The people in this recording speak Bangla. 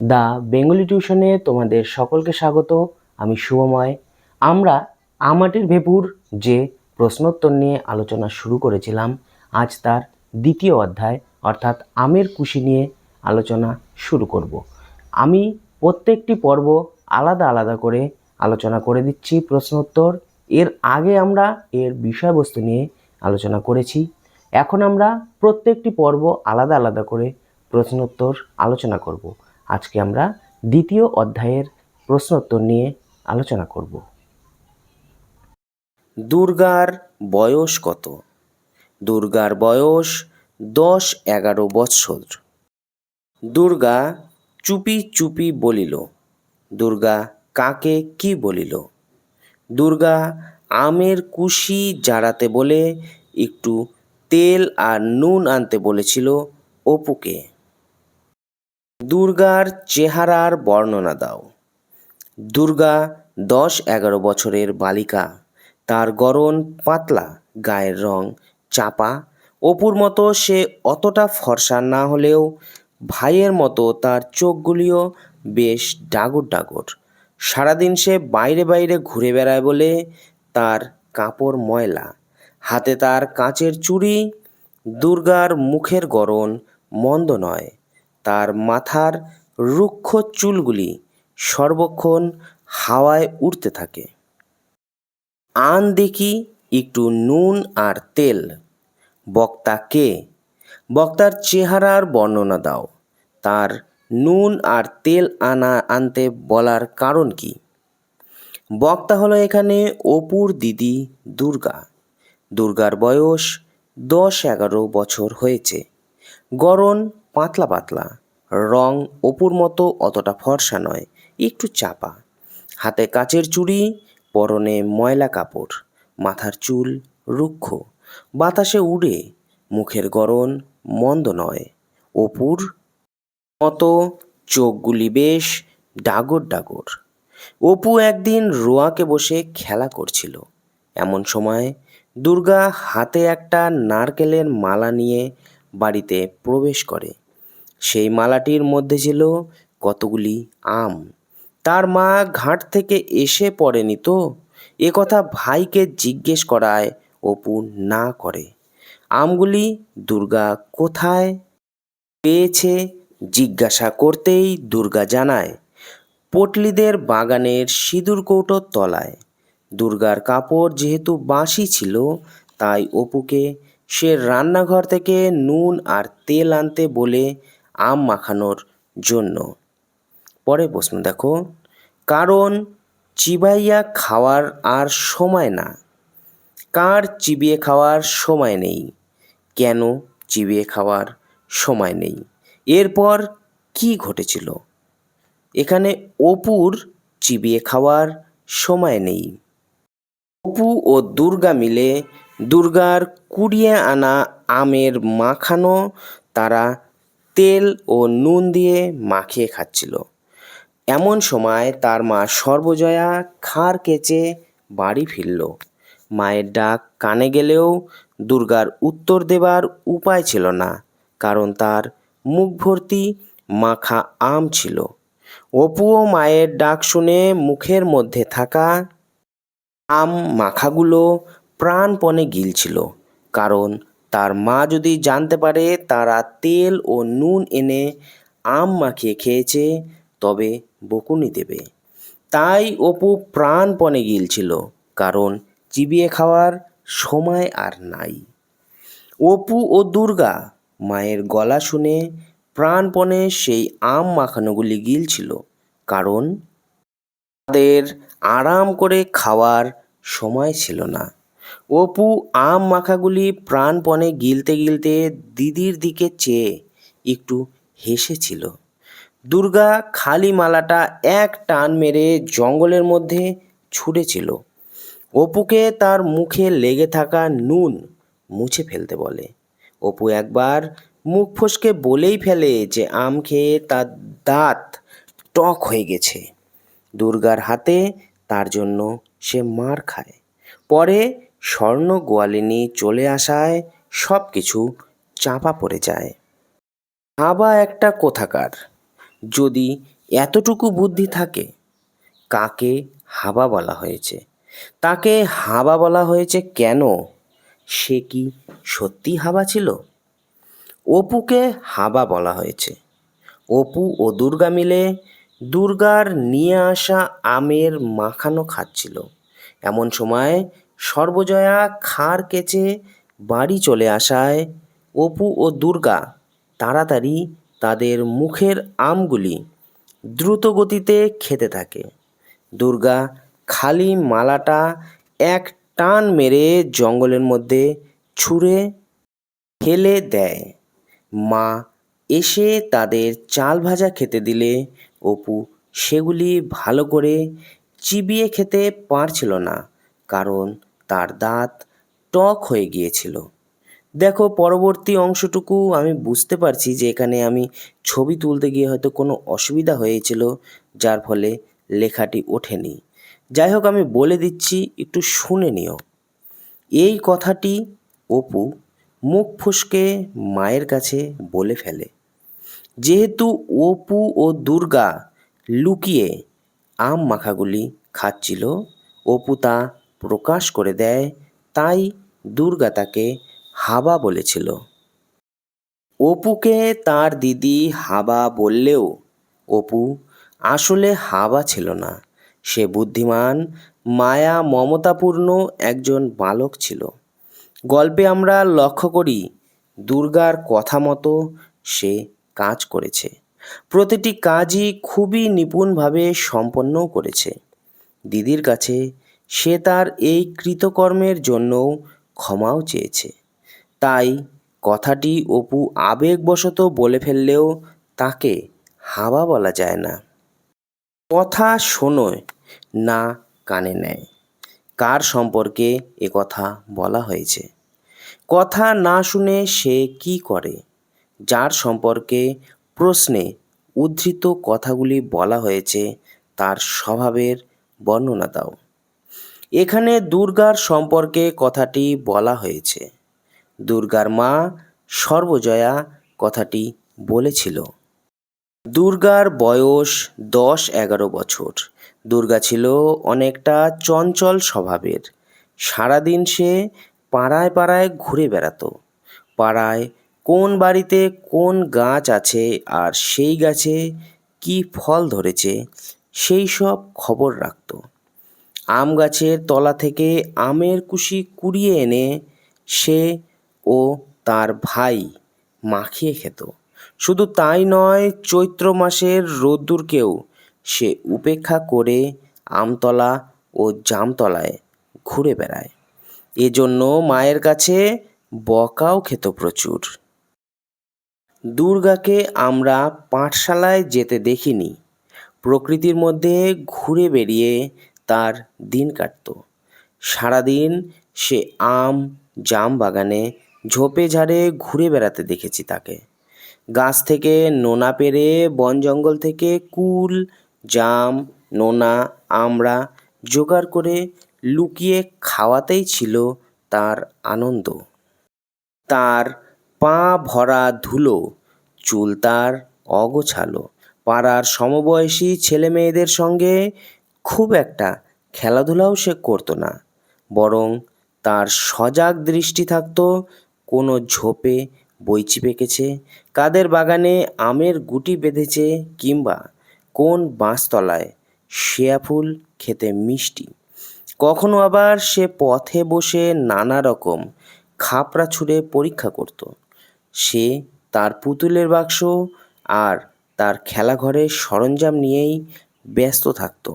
দ্য বেঙ্গলি টিউশনে তোমাদের সকলকে স্বাগত, আমি শুভময়। আমরা আমাটির ভেপুর যে প্রশ্নোত্তর নিয়ে আলোচনা শুরু করেছিলাম, আজ তার দ্বিতীয় অধ্যায়, অর্থাৎ আমের কুশি নিয়ে আলোচনা শুরু করব। আমি প্রত্যেকটি পর্ব আলাদা আলাদা করে আলোচনা করে দিচ্ছি প্রশ্নোত্তর। এর আগে আমরা এর বিষয়বস্তু নিয়ে আলোচনা করেছি। এখন আমরা প্রত্যেকটি পর্ব আলাদা আলাদা করে প্রশ্নোত্তর আলোচনা করব। আজকে আমরা দ্বিতীয় অধ্যায়ের প্রশ্নোত্তর নিয়ে আলোচনা করব। দুর্গার বয়স কত? দুর্গার বয়স দশ এগারো বৎসর দুর্গা চুপি চুপি বলিল, দুর্গা কাকে কি বলিল? দুর্গা আমের কুশি জাড়াতে বলে একটু তেল আর নুন আনতে বলেছিল অপুকে। দুর্গার চেহারার বর্ণনা দাও। দুর্গা দশ এগারো বছরের বালিকা। তার গড়ন পাতলা, গায়ের রং চাপা। অপুর মতো সে অতটা ফর্সা না হলেও ভাইয়ের মতো তার চোখগুলিও বেশ ডাগর ডাগর। সারাদিন সে বাইরে বাইরে ঘুরে বেড়ায় বলে তার কাপড় ময়লা। হাতে তার কাঁচের চুড়ি। দুর্গার মুখের গড়ন মন্দ নয়। তার মাথার রুক্ষ চুলগুলি সর্বক্ষণ হাওয়ায় উড়তে থাকে। আন দেখি একটু নুন আর তেল। বক্তা কে? বক্তার চেহারার বর্ণনা দাও। তার নুন আর তেল আনা, আনতে বলার কারণ কি? বক্তা হলো এখানে অপুর দিদি দুর্গা। দুর্গার বয়স দশ এগারো বছর হয়েছে। গড়ন পাতলা পাতলা, রং অপুর মতো অতটা ফর্সা নয়, একটু চাপা। হাতে কাচের চুড়ি, পরনে ময়লা কাপড়, মাথার চুল রুক্ষ। বাতাসে উড়ে, মুখের গড়ন মন্দ নয়। অপুর মতো চোখগুলি বেশ ডাগর ডাগর। অপু একদিন রোয়াকে বসে খেলা করছিল। এমন সময় দুর্গা হাতে একটা নারকেলের মালা নিয়ে বাড়িতে প্রবেশ করে। সেই মালাটির মধ্যে ছিল কতগুলি আম। তার মা ঘাট থেকে এসে পড়েনি তো? এ কথা ভাইকে জিজ্ঞেস করায় অপু না করে। আমগুলি, দুর্গা কোথায়? পেয়েছে, জিজ্ঞাসা করতেই দুর্গা জানায়, পটলিদের বাগানের সিঁদুর কৌটোর তলায়। দুর্গার কাপড় যেহেতু বাঁশি ছিল, তাই অপুকে সে রান্নাঘর থেকে নুন আর তেল আনতে বলে আম মাখানোর জন্য। পরে প্রশ্ন, দেখো, কারণ চিবাইয়া খাওয়ার আর সময় না। কার চিবিয়ে খাওয়ার সময় নেই? কেন চিবিয়ে খাওয়ার সময় নেই? এরপর কি ঘটেছিল? এখানে অপুর চিবিয়ে খাওয়ার সময় নেই। অপু ও দুর্গা মিলে দুর্গার কুড়িয়ে আনা আমের মাখানো তারা তেল ও নুন দিয়ে মাখিয়ে খাচ্ছিল। এমন সময় তার মা সর্বজয়া খাড় কেচে বাড়ি ফিরল। মায়ের ডাক কানে গেলেও দুর্গার উত্তর দেবার উপায় ছিল না, কারণ তার মুখ ভর্তি মাখা আম ছিল। অপুও মায়ের ডাক শুনে মুখের মধ্যে থাকা আম মাখাগুলো প্রাণপণে গিলছিল, কারণ তার মা যদি জানতে পারে তারা তেল ও নুন এনে আম মাখিয়ে খেয়েছে, তবে বকুনি দেবে। তাই অপু প্রাণপণে গিলছিল, কারণ চিবিয়ে খাওয়ার সময় আর নাই। অপু ও দুর্গা মায়ের গলা শুনে প্রাণপণে সেই আম মাখানোগুলি গিলছিল, কারণ তাদের আরাম করে খাওয়ার সময় ছিল না। অপু আম মাখাগুলি প্রাণপণে গিলতে গিলতে দিদির দিকে চেয়ে একটু হেসেছিল। দুর্গা খালি মালাটা এক টান মেরে জঙ্গলের মধ্যে ছুঁড়েছিল। অপুকে তার মুখে লেগে থাকা নুন মুছে ফেলতে বলে। অপু একবার মুখ ফসকে বলেই ফেলে যে আম খেয়ে তার দাঁত টক হয়ে গেছে। দুর্গার হাতে তার জন্য সে মার খায়। পরে স্বর্ণ গোয়ালিনী চলে আসায় সব কিছু চাপা পড়ে যায়। হাবা একটা কোথাকার, যদি এতটুকু বুদ্ধি থাকে, কাকে হাবা বলা হয়েছে? তাকে হাবা বলা হয়েছে কেন? সে কি সত্যি হাবা ছিল? অপুকে হাবা বলা হয়েছে। অপু ও দুর্গা মিলে দুর্গার নিয়ে আসা আমের মাখানো খাচ্ছিল। এমন সময় সর্বজয়া খাড় কেচে বাড়ি চলে আসায় অপু ও দুর্গা তাড়াতাড়ি তাদের মুখের আমগুলি দ্রুত গতিতে খেতে থাকে। দুর্গা খালি মালাটা এক টান মেরে জঙ্গলের মধ্যে ছুঁড়ে ফেলে দেয়। মা এসে তাদের চাল ভাজা খেতে দিলে অপু সেগুলি ভালো করে চিবিয়ে খেতে পারছিল না, কারণ তার দাঁত টক হয়ে গিয়েছিল। দেখো, পরবর্তী অংশটুকু আমি বুঝতে পারছি যে এখানে আমি ছবি তুলতে গিয়ে হয়তো কোনো অসুবিধা হয়েছিল, যার ফলে লেখাটি ওঠেনি। যাই হোক, আমি বলে দিচ্ছি, একটু শুনে নিও। এই কথাটি অপু মুখ ফুসকে মায়ের কাছে বলে ফেলে। যেহেতু অপু ও দুর্গা লুকিয়ে আম মাখাগুলি খাচ্ছিল, অপু তা প্রকাশ করে দেয়, তাই দুর্গা তাকে হাবা বলেছিল। অপুকে তার দিদি হাবা বললেও, অপু, আসলে হাবা ছিল না। সে বুদ্ধিমান, মায়া মমতাপূর্ণ একজন বালক ছিল। গল্পে আমরা লক্ষ্য করি, দুর্গার কথা মতো সে কাজ করেছে। প্রতিটি কাজই খুবই নিপুণভাবে সম্পন্নও করেছে। দিদির কাছে সে তার এই কৃতকর্মের জন্যও ক্ষমাও চেয়েছে। তাই কথাটি অপু আবেগবশত বলে ফেললেও তাকে হাওয়া বলা যায় না। কথা শোনোয় না কানে নেয়। কার সম্পর্কে এ কথা বলা হয়েছে? কথা না শুনে সে কি করে? যার সম্পর্কে প্রশ্নে উদ্ধৃত কথাগুলি বলা হয়েছে, তার স্বভাবের বর্ণনা দাও। এখানে দুর্গার সম্পর্কে কথাটি বলা হয়েছে। দুর্গার মা সর্বজয়া কথাটি বলেছিল। দুর্গার বয়স দশ এগারো বছর। দুর্গা ছিল অনেকটা চঞ্চল স্বভাবের। সারাদিন সে পাড়ায় পাড়ায় ঘুরে বেড়াতো। পাড়ায় কোন বাড়িতে কোন গাছ আছে আর সেই গাছে কি ফল ধরেছে, সেই সব খবর রাখত। আম গাছের তলা থেকে আমের কুশি কুড়িয়ে এনে সে ও তার ভাই মাখিয়ে খেত। শুধু তাই নয়, চৈত্র মাসের রোদ্দুরকেও সে উপেক্ষা করে আমতলা ও জামতলায় ঘুরে বেড়ায়। এজন্য মায়ের কাছে বকাও খেত প্রচুর। দুর্গাকে আমরা পাঠশালায় যেতে দেখিনি। প্রকৃতির মধ্যে ঘুরে বেরিয়ে তার দিন কাটত। সারাদিন সে আম, জাম বাগানে ঝোপে ঝাড়ে ঘুরে বেড়াতে দেখেছি তাকে। গাছ থেকে নোনা পেরে, বন জঙ্গল থেকে কুল, জাম, নোনা, আমড়া জোগাড় করে লুকিয়ে খাওয়াতেই ছিল তার আনন্দ। তার পা ভরা ধুলো, চুল তার অগোছালো। পাড়ার সমবয়সী ছেলে মেয়েদের সঙ্গে খুব একটা খেলাধুলাও সে করতো না। বরং তার সজাগ দৃষ্টি থাকতো, কোনো ঝোপে বইচি পেকেছে কাদের বাগানে আমের গুটি বেঁধেছে কিংবা কোন বাঁশতলায় শেয়া ফুল খেতে মিষ্টি। কখনো আবার সে পথে বসে নানা রকম খাপড়া ছুঁড়ে পরীক্ষা করত। সে তার পুতুলের বাক্স আর তার খেলাঘরের সরঞ্জাম নিয়েই ব্যস্ত থাকতো।